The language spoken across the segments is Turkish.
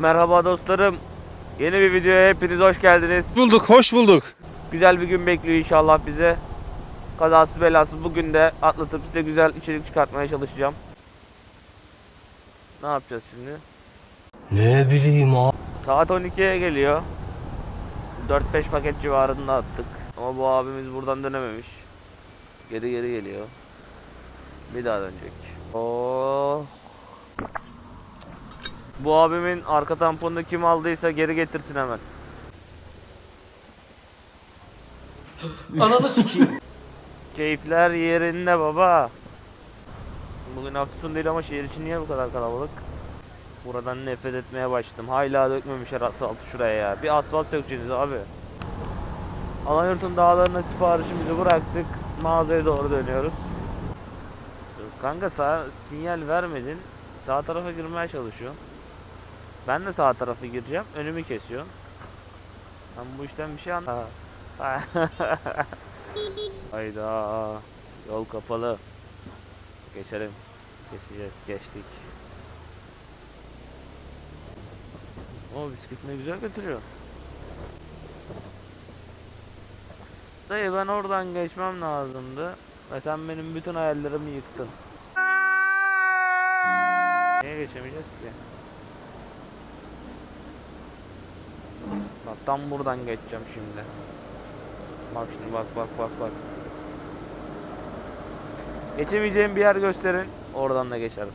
Merhaba dostlarım. Yeni bir videoya hepiniz hoş geldiniz. Bulduk, hoş bulduk. Güzel bir gün bekliyor inşallah bize. Kazasız belasız bugün de atlatıp size güzel içerik çıkartmaya çalışacağım. Ne yapacağız şimdi? Ne bileyim abi. Saat 12'ye geliyor. 4-5 paket civarında attık. Ama bu abimiz buradan dönememiş. Geri geri geliyor. Bir daha dönecek. Oh. Bu abimin arka tamponunu kim aldıysa geri getirsin hemen. Ananı sikeyim. Keyifler yerinde baba. Bugün hafta sonu değil ama şehir için niye bu kadar kalabalık? Buradan nefret etmeye başladım. Hala dökmemişler asfaltı şuraya ya. Bir asfalt dökeceğiniz abi. Alanyurt'un dağlarına siparişimizi bıraktık. Mağazaya doğru dönüyoruz. Kanka sağ sinyal vermedin. Sağ tarafa girmeye çalışıyor. Ben de sağ tarafa gireceğim. Önümü kesiyor. Ben bu işten bir şey an... Ha. Hayda. Yol kapalı. Geçelim. Geçeceğiz. Geçtik. O bisiklet ne güzel götürüyor. Dayı ben oradan geçmem lazımdı. Ve sen benim bütün hayallerimi yıktın. Niye geçemeyeceğiz ki? Bak tam buradan geçeceğim şimdi. Bak şimdi bak bak bak bak. Geçemeyeceğim bir yer gösterin. Oradan da geçerim.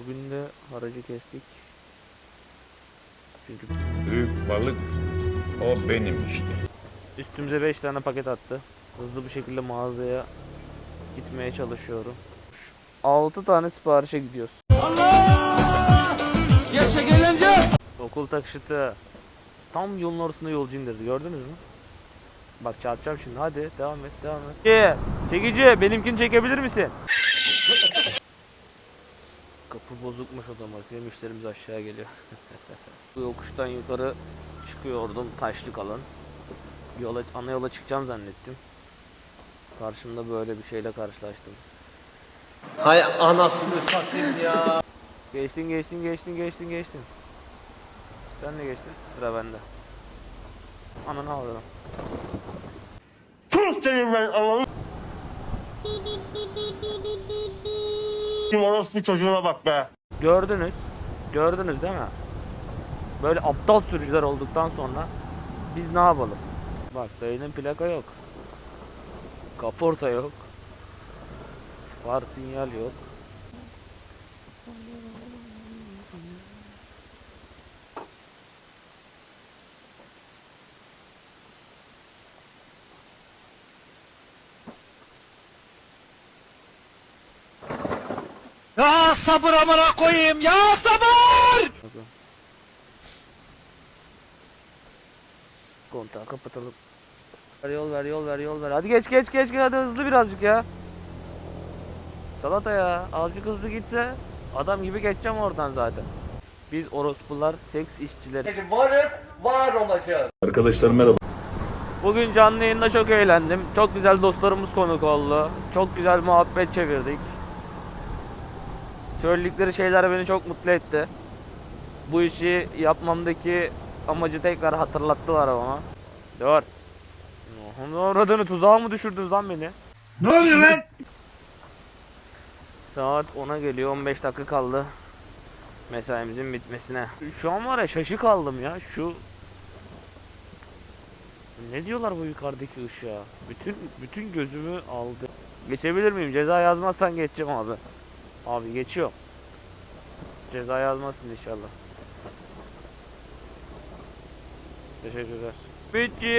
Bugün de haracı kestik. Çünkü Büyük balık o benim işte. üstümüze 5 tane paket attı. Hızlı bir şekilde mağazaya gitmeye çalışıyorum. 6 tane siparişe gidiyoruz. Okul takışıtı. Tam yolun ortasında yolcu indirdi. Gördünüz mü? Bak çarpacağım şimdi. Hadi devam et devam et. Çekici, çekici benimkini çekebilir misin? Kapı bozukmuş otomatik. Müşterimiz aşağı geliyor. Bu yokuştan yukarı çıkıyordum. Taşlık alan. Yola, ana yola çıkacağım zannettim. Karşımda böyle bir şeyle karşılaştım. Hay anasını satayım ya. Geçtin geçtin geçtin geçtin geçtin. Sen de geçtin. Sıra bende. Ananı alıyorum. Sus senin ben. Kim orospu çocuğuna bak be. Gördünüz. Gördünüz değil mi? Böyle aptal sürücüler olduktan sonra biz ne yapalım? Bak dayının plaka yok. Kaporta yok. Far sinyal yok. Ya sabır amına koyayım ya sabır. Kontağı kapatalım. Ver yol ver yol ver yol ver. Hadi geç geç geç geç hadi hızlı birazcık ya. Salata ya. Azıcık hızlı gitse adam gibi geçeceğim oradan zaten. Biz orospular seks işçileri. Varız var olacağız. Arkadaşlar merhaba. Bugün canlı yayında çok eğlendim. Çok güzel dostlarımız konuk oldu. Çok güzel muhabbet çevirdik. Söyledikleri şeyler beni çok mutlu etti. Bu işi yapmamdaki amacı tekrar hatırlattılar bana. Dur. Allah'ım aradığını tuzağa mı düşürdünüz lan beni? Ne oluyor lan? Saat 10'a geliyor 15 dakika kaldı. Mesaimizin bitmesine. Şu an var ya şaşı kaldım ya şu Ne diyorlar bu yukarıdaki ışığa? Bütün bütün gözümü aldı. Geçebilir miyim? Ceza yazmazsan geçeceğim abi. Abi geçiyor. Ceza yazmasın inşallah. Teşekkürler. Bitti.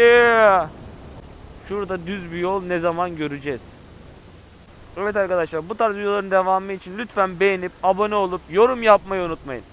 Şurada düz bir yol ne zaman göreceğiz? Evet arkadaşlar bu tarz videoların devamı için lütfen beğenip abone olup yorum yapmayı unutmayın.